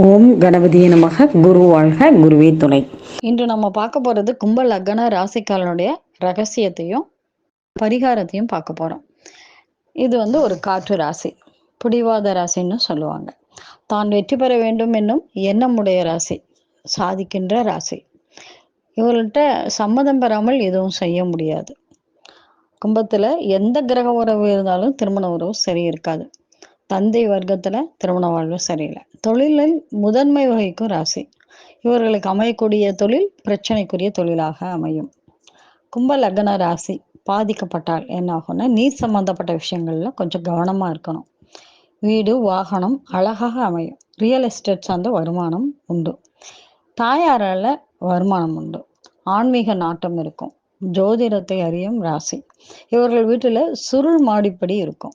ஓம் கணபதியே நமக. குரு வாழ்க குருவே துணை. இன்று நம்ம பார்க்க போறது கும்ப லக்ன ராசிக்காரனுடைய ரகசியத்தையும் பரிகாரத்தையும் பார்க்க போறோம். இது வந்து ஒரு காற்று ராசி புடிவாத ராசின்னு சொல்லுவாங்க. தான் வெற்றி பெற வேண்டும் என்னும் எண்ணமுடைய ராசி சாதிக்கின்ற ராசி. இவர்கள்ட்ட சம்மதம் பெறாமல் எதுவும் செய்ய முடியாது. கும்பத்துல எந்த கிரக உறவு இருந்தாலும் திருமண உறவு சரி இருக்காது தந்தை வர்க்கத்துல திருமண வாழ்வு சரியில்லை. தொழிலில் முதன்மை வகிக்கும் ராசி. இவர்களுக்கு அமையக்கூடிய தொழில் பிரச்சனைக்குரிய தொழிலாக அமையும். கும்ப லக்ன ராசி பாதிக்கப்பட்டால் என்ன ஆகும்னா நீர் சம்பந்தப்பட்ட விஷயங்கள்ல கொஞ்சம் கவனமா இருக்கணும். வீடு வாகனம் அழகாக அமையும். ரியல் எஸ்டேட் சார்ந்த வருமானம் உண்டு. தாயாரால வருமானம் உண்டு. ஆன்மீக நாட்டம் இருக்கும். ஜோதிடத்தை அறியும் ராசி. இவர்கள் வீட்டுல சுருள் மாடிப்படி இருக்கும்.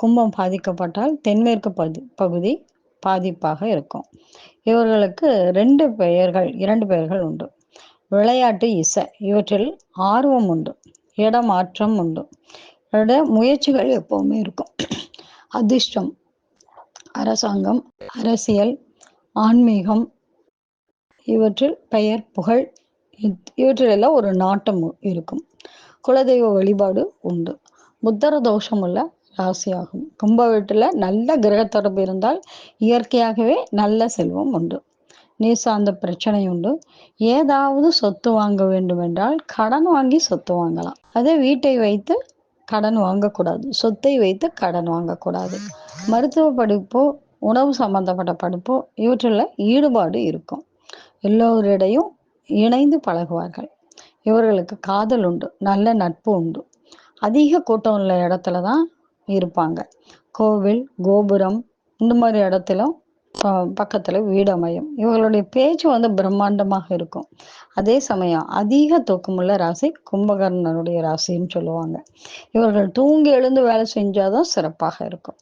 கும்பம் பாதிக்கப்பட்டால் தென்மேற்கு பகுதி பகுதி பாதிப்பாக இருக்கும். இவர்களுக்கு ரெண்டு பெயர்கள் இரண்டு பெயர்கள் உண்டு. விளையாட்டு இசை இவற்றில் ஆர்வம் உண்டு இடமாற்றம் உண்டு. இவருடைய முயற்சிகள் எப்பவுமே இருக்கும். அதிர்ஷ்டம் அரசாங்கம் அரசியல் ஆன்மீகம் இவற்றில் பெயர் புகழ் இவற்றிலெல்லாம் ஒரு நாட்டம் இருக்கும். குலதெய்வ வழிபாடு உண்டு. புத்தர தோஷம் உள்ள ராசியாகும். கும்ப வீட்டுல நல்ல கிரக தொடர்பு இருந்தால் இயற்கையாகவே நல்ல செல்வம் உண்டு. நீர் சார்ந்த பிரச்சனை உண்டு. ஏதாவது சொத்து வாங்க வேண்டும் என்றால் கடன் வாங்கி சொத்து வாங்கலாம். அதே வீட்டை வைத்து கடன் வாங்கக்கூடாது. சொத்தை வைத்து கடன் வாங்கக்கூடாது. மருத்துவ படிப்போ உணவு சம்பந்தப்பட்ட படிப்போ இவற்றில் ஈடுபாடு இருக்கும். எல்லோரிடையும் இணைந்து பழகுவார்கள். இவர்களுக்கு காதல் உண்டு. நல்ல நட்பு உண்டு. அதிக கூட்டம் உள்ள இடத்துல தான் இருப்பாங்க. கோவில் கோபுரம் இந்த மாதிரி இடத்துல பக்கத்துல வீடு அமையும். இவர்களுடைய பேச்சு வந்து பிரம்மாண்டமாக இருக்கும். அதே சமயம் அதிக தூக்கமுள்ள ராசி கும்பகர்ணனுடைய ராசின்னு சொல்லுவாங்க. இவர்கள் தூங்கி எழுந்து வேலை செஞ்சாதான் சிறப்பாக இருக்கும்.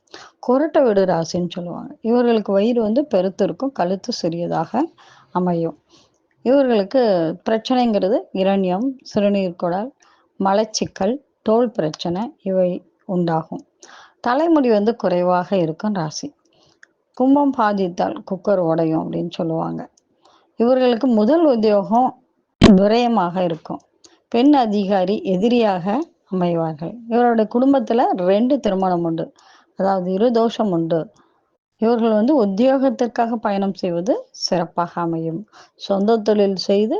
கொரட்டை வீடு ராசின்னு சொல்லுவாங்க. இவர்களுக்கு வயிறு வந்து பெருத்து இருக்கும் கழுத்து சிறியதாக அமையும். இவர்களுக்கு பிரச்சனைங்கிறது இரண்யம் சிறுநீர் குடல் மலச்சிக்கல் தோல் பிரச்சனை இவை உண்டாகும். தலைமுடி வந்து குறைவாக இருக்கும் ராசி. கும்பம் பாதித்தால் குக்கர் உடையும் அப்படின்னு சொல்லுவாங்க. இவர்களுக்கு முதல் உத்தியோகம் விரயமாக இருக்கும். பெண் அதிகாரி எதிரியாக அமைவார்கள். இவருடைய குடும்பத்துல ரெண்டு திருமணம் உண்டு. அதாவது இரு தோஷம் உண்டு. இவர்கள் வந்து உத்தியோகத்திற்காக பயணம் செய்வது சிறப்பாக அமையும். சொந்த தொழில் செய்து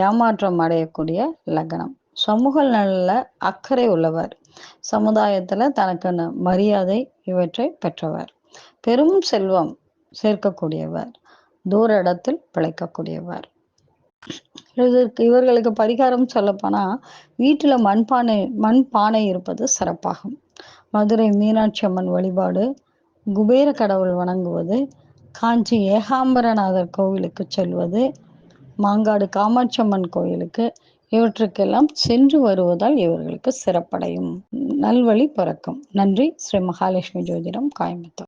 ஏமாற்றம் அடையக்கூடிய லக்னம். சமூக நல அக்கறை உள்ளவர். சமுதாயத்துல தனக்கான மரியாதை இவற்றை பெற்றவர். பெரும் செல்வம் சேர்க்கக்கூடியவர். தூர இடத்தில் பிழைக்கக்கூடியவர். இதற்கு இவர்களுக்கு பரிகாரம் சொல்லப்போனா வீட்டுல மண்பானை மண் பானை இருப்பது சிறப்பாகும். மதுரை மீனாட்சி அம்மன் வழிபாடு குபேர கடவுள் வணங்குவது காஞ்சி ஏகாம்பரநாதர் கோவிலுக்கு செல்வது மாங்காடு காமாட்சி அம்மன் கோயிலுக்கு இவற்றுக்கெல்லாம் சென்று வருவதால் இவர்களுக்கு சிறப்படையும். நல்வழி பிறக்கும். நன்றி. ஸ்ரீ மகாலட்சுமி ஜோதிடம் கோயம்புத்தூர்.